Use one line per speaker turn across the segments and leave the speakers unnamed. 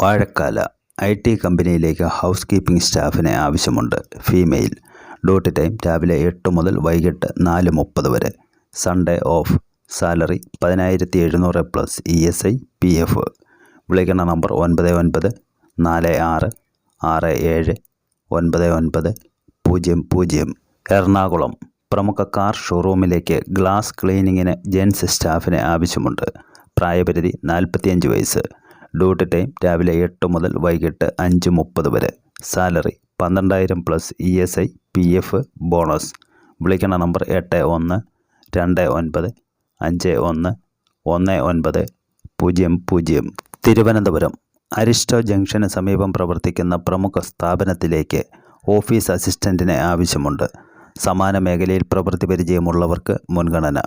Vazhakkala I T കമ്പനിയിലേക്ക് housekeeping സ്റ്റാഫിനെ ആവശ്യമുണ്ട്. ഫീമെയിൽ. ഡ്യൂട്ടി ടൈം രാവിലെ എട്ട് മുതൽ വൈകിട്ട് നാല് മുപ്പത് വരെ. Sunday off. സാലറി പതിനായിരത്തി എഴുന്നൂറ് plus E S I P F. വിളിക്കുന്ന നമ്പർ ഒൻപത് ഒൻപത് നാല് ആറ് ആറ് ഏഴ് ഒൻപത് ഒൻപത് പൂജ്യം പൂജ്യം. എറണാകുളം. പ്രമുഖ കാർ ഷോറൂമിലേക്ക് ഗ്ലാസ് ക്ലീനിങ്ങിന് ജെൻസ് സ്റ്റാഫിനെ ആവശ്യമുണ്ട്. പ്രായപരിധി നാൽപ്പത്തിയഞ്ച് വയസ്സ്. ഡ്യൂട്ടി ടൈം രാവിലെ എട്ട് മുതൽ വൈകിട്ട് അഞ്ച് മുപ്പത് വരെ. സാലറി പന്ത്രണ്ടായിരം plus E S I P F bonus. വിളിക്കണ നമ്പർ എട്ട് ഒന്ന് രണ്ട് ഒൻപത് അഞ്ച് ഒന്ന് ഒന്ന് ഒൻപത് പൂജ്യം പൂജ്യം. തിരുവനന്തപുരം അരിസ്റ്റോ ജംഗ്ഷന് സമീപം പ്രവർത്തിക്കുന്ന പ്രമുഖ സ്ഥാപനത്തിലേക്ക് ഓഫീസ് അസിസ്റ്റന്റിനെ ആവശ്യമുണ്ട്. സമാന മേഖലയിൽ പ്രവൃത്തി പരിചയമുള്ളവർക്ക് മുൻഗണന.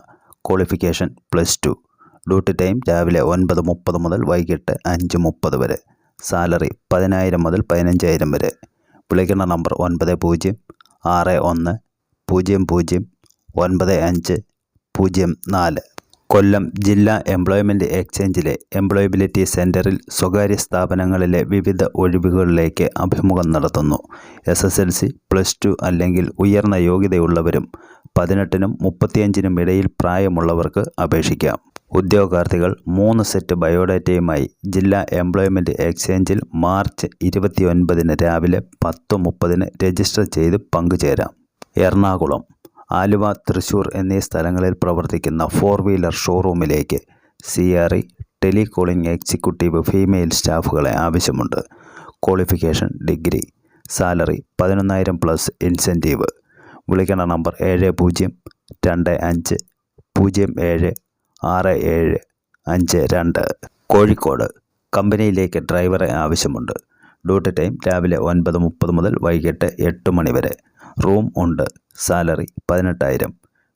Qualification plus two. Duty time രാവിലെ ഒൻപത് മുപ്പത് മുതൽ വൈകിട്ട് അഞ്ച് മുപ്പത് വരെ. സാലറി പതിനായിരം മുതൽ പതിനഞ്ചായിരം വരെ. വിളിക്കുന്ന നമ്പർ ഒൻപത് പൂജ്യം ആറ് ഒന്ന് പൂജ്യം പൂജ്യം ഒൻപത് അഞ്ച് പൂജ്യം നാല്. കൊല്ലം ജില്ലാ എംപ്ലോയ്മെന്റ് എക്സ്ചേഞ്ചിലെ എംപ്ലോയബിലിറ്റി സെന്ററിൽ സ്വകാര്യ സ്ഥാപനങ്ങളിലെ വിവിധ ഒഴിവുകളിലേക്ക് അഭിമുഖം നടത്തുന്നു. S S L C plus two അല്ലെങ്കിൽ ഉയർന്ന യോഗ്യതയുള്ളവരും പതിനെട്ടിനും മുപ്പത്തിയഞ്ചിനും ഇടയിൽ പ്രായമുള്ളവർക്ക് അപേക്ഷിക്കാം. ഉദ്യോഗാർത്ഥികൾ മൂന്ന് സെറ്റ് ബയോഡാറ്റയുമായി ജില്ലാ എംപ്ലോയ്മെന്റ് എക്സ്ചേഞ്ചിൽ മാർച്ച് ഇരുപത്തി ഒൻപതിന് രാവിലെ പത്ത് മുപ്പതിന് രജിസ്റ്റർ ചെയ്ത് പങ്കുചേരാം. എറണാകുളം ആലുവ തൃശൂർ എന്നീ സ്ഥലങ്ങളിൽ പ്രവർത്തിക്കുന്ന four wheeler ഷോറൂമിലേക്ക് C R E telecalling executive female സ്റ്റാഫുകളെ ആവശ്യമുണ്ട്. ക്വാളിഫിക്കേഷൻ ഡിഗ്രി സാലറി പതിനൊന്നായിരം പ്ലസ് ഇൻസെന്റീവ് വിളിക്കണ നമ്പർ ഏഴ് പൂജ്യം രണ്ട് അഞ്ച് പൂജ്യം ഏഴ് ആറ് ഏഴ് അഞ്ച് രണ്ട് കോഴിക്കോട് കമ്പനിയിലേക്ക് ഡ്രൈവറെ ആവശ്യമുണ്ട്. ഡ്യൂട്ടി ടൈം രാവിലെ ഒൻപത് മുപ്പത് മുതൽ വൈകിട്ട് എട്ട് മണി വരെ. റൂം ഉണ്ട്. സാലറി പതിനെട്ടായിരം.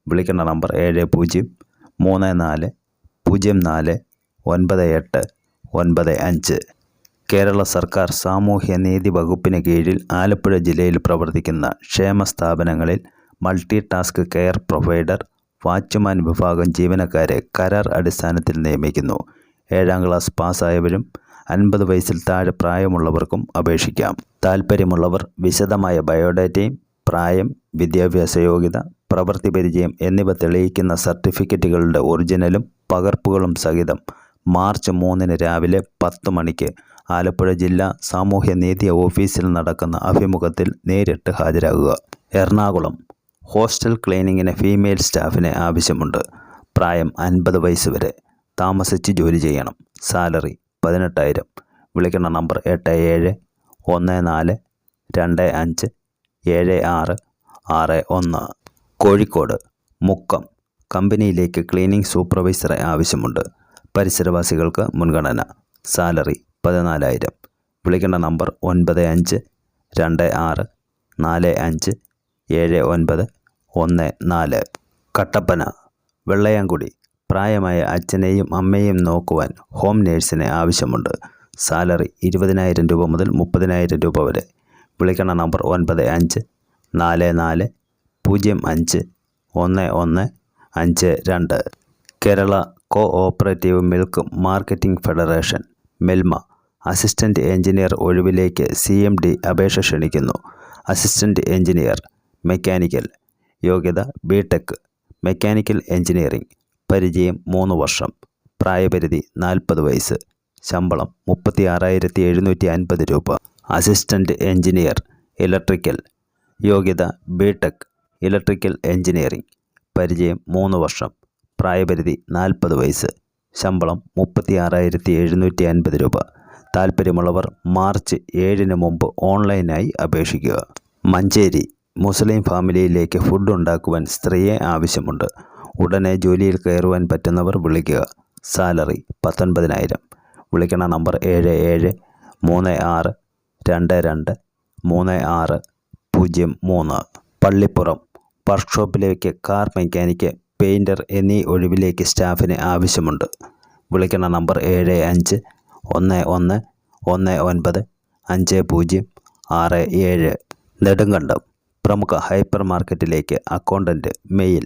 വിളിക്കേണ്ട നമ്പർ ഏഴ് പൂജ്യം മൂന്ന് നാല് പൂജ്യം നാല് ഒൻപത് എട്ട് ഒൻപത് അഞ്ച്. കേരള സർക്കാർ സാമൂഹ്യ നീതി വകുപ്പിന് കീഴിൽ ആലപ്പുഴ ജില്ലയിൽ പ്രവർത്തിക്കുന്ന ക്ഷേമ സ്ഥാപനങ്ങളിൽ multi task care provider watchman വിഭാഗം ജീവനക്കാരെ കരാർ അടിസ്ഥാനത്തിൽ നിയമിക്കുന്നു. ഏഴാം ക്ലാസ് പാസ്സായവരും അൻപത് വയസ്സിൽ താഴെ പ്രായമുള്ളവർക്കും അപേക്ഷിക്കാം. താൽപ്പര്യമുള്ളവർ വിശദമായ ബയോഡാറ്റയും പ്രായം വിദ്യാഭ്യാസ യോഗ്യത പ്രവൃത്തി പരിചയം എന്നിവ തെളിയിക്കുന്ന സർട്ടിഫിക്കറ്റുകളുടെ ഒറിജിനലും പകർപ്പുകളും സഹിതം മാർച്ച് മൂന്നിന് രാവിലെ പത്ത് മണിക്ക് ആലപ്പുഴ ജില്ലാ സാമൂഹ്യനീതി ഓഫീസിൽ നടക്കുന്ന അഭിമുഖത്തിൽ നേരിട്ട് ഹാജരാകുക. എറണാകുളം ഹോസ്റ്റൽ ക്ലീനിങ്ങിന് ഫീമെയിൽ സ്റ്റാഫിനെ ആവശ്യമുണ്ട്. പ്രായം അൻപത് വയസ്സ് വരെ. താമസിച്ച് ജോലി ചെയ്യണം. സാലറി പതിനെട്ടായിരം. വിളിക്കുന്ന നമ്പർ എട്ട് ഏഴ് ഒന്ന് നാല് രണ്ട് അഞ്ച് ഏഴ് ആറ് ആറ് ഒന്ന്. കോഴിക്കോട് മുക്കം കമ്പനിയിലേക്ക് ക്ലീനിംഗ് സൂപ്പർവൈസറെ ആവശ്യമുണ്ട്. പരിസരവാസികൾക്ക് മുൻഗണന. സാലറി പതിനാലായിരം. വിളിക്കേണ്ട നമ്പർ ഒൻപത് അഞ്ച് രണ്ട് ആറ് നാല് അഞ്ച് ഏഴ് ഒൻപത് ഒന്ന് നാല്. കട്ടപ്പന. വെള്ളയാങ്കുടി പ്രായമായ അച്ഛനെയും അമ്മയെയും നോക്കുവാൻ ഹോം നേഴ്സിനെ ആവശ്യമുണ്ട്. സാലറി ഇരുപതിനായിരം രൂപ മുതൽ മുപ്പതിനായിരം രൂപ വരെ. വിളിക്കണ നമ്പർ ഒൻപത് അഞ്ച് നാല് നാല് പൂജ്യം അഞ്ച് ഒന്ന് ഒന്ന് അഞ്ച് രണ്ട്. Kerala cooperative milk marketing federation Milma. Assistant engineer ഒഴിവിലേക്ക് C M D അപേക്ഷ ക്ഷണിക്കുന്നു. Assistant engineer mechanical. യോഗ്യത ബി ടെക് മെക്കാനിക്കൽ എഞ്ചിനീയറിംഗ് പരിചയം മൂന്ന് വർഷം പ്രായപരിധി നാൽപ്പത് വയസ്സ് ശമ്പളം മുപ്പത്തി ആറായിരത്തി എഴുന്നൂറ്റി അൻപത് രൂപ. അസിസ്റ്റന്റ് എഞ്ചിനീയർ ഇലക്ട്രിക്കൽ യോഗ്യത ബി ടെക് ഇലക്ട്രിക്കൽ എഞ്ചിനീയറിംഗ് പരിചയം മൂന്ന് വർഷം പ്രായപരിധി നാൽപ്പത് വയസ്സ് ശമ്പളം മുപ്പത്തി ആറായിരത്തി എഴുന്നൂറ്റി അൻപത് രൂപ. താൽപ്പര്യമുള്ളവർ മാർച്ച് ഏഴിന് മുമ്പ് ഓൺലൈനായി അപേക്ഷിക്കുക. മഞ്ചേരി മുസ്ലിം ഫാമിലിയിലേക്ക് ഫുഡ് ഉണ്ടാക്കുവാൻ സ്ത്രീയെ ആവശ്യമുണ്ട്. ഉടനെ ജോലിയിൽ കയറുവാൻ പറ്റുന്നവർ വിളിക്കുക. സാലറി പത്തൊൻപതിനായിരം. വിളിക്കണ നമ്പർ ഏഴ് ഏഴ് മൂന്ന് ആറ് രണ്ട് രണ്ട് മൂന്ന് ആറ് പൂജ്യം മൂന്ന്. പള്ളിപ്പുറം. വർക്ക്ഷോപ്പിലേക്ക് കാർ മെക്കാനിക്ക് പെയിന്റർ എന്നീ ഒഴിവിലേക്ക് സ്റ്റാഫിന് ആവശ്യമുണ്ട്. വിളിക്കണ നമ്പർ ഏഴ് അഞ്ച് ഒന്ന് ഒന്ന് ഒന്ന് ഒൻപത് അഞ്ച് പൂജ്യം ആറ് ഏഴ്. നെടുങ്കണ്ടം. പ്രമുഖ ഹൈപ്പർ മാർക്കറ്റിലേക്ക് accountant male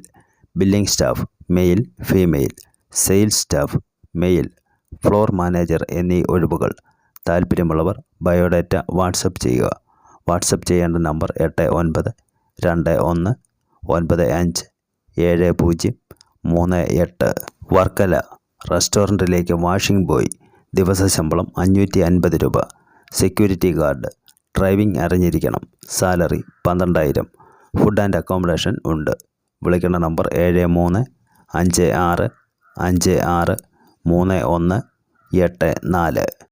billing staff male female sales staff male floor manager എന്നീ ഒഴിവുകൾ. താൽപ്പര്യമുള്ളവർ ബയോഡാറ്റ വാട്സപ്പ് ചെയ്യുക. വാട്സപ്പ് ചെയ്യേണ്ട നമ്പർ എട്ട് ഒൻപത് രണ്ട് ഒന്ന് ഒൻപത് അഞ്ച് ഏഴ് പൂജ്യം മൂന്ന് എട്ട്. വർക്കല റെസ്റ്റോറന്റിലേക്ക് വാഷിംഗ് ബോയ് ദിവസ ശമ്പളം അഞ്ഞൂറ്റി അൻപത് രൂപ. സെക്യൂരിറ്റി ഗാർഡ് ഡ്രൈവിംഗ് അറിഞ്ഞിരിക്കണം. സാലറി പന്ത്രണ്ടായിരം. ഫുഡ് ആൻഡ് അക്കോമഡേഷൻ ഉണ്ട്. വിളിക്കേണ്ട നമ്പർ ഏഴ് മൂന്ന് അഞ്ച് ആറ് അഞ്ച് ആറ് മൂന്ന് ഒന്ന് എട്ട് നാല്.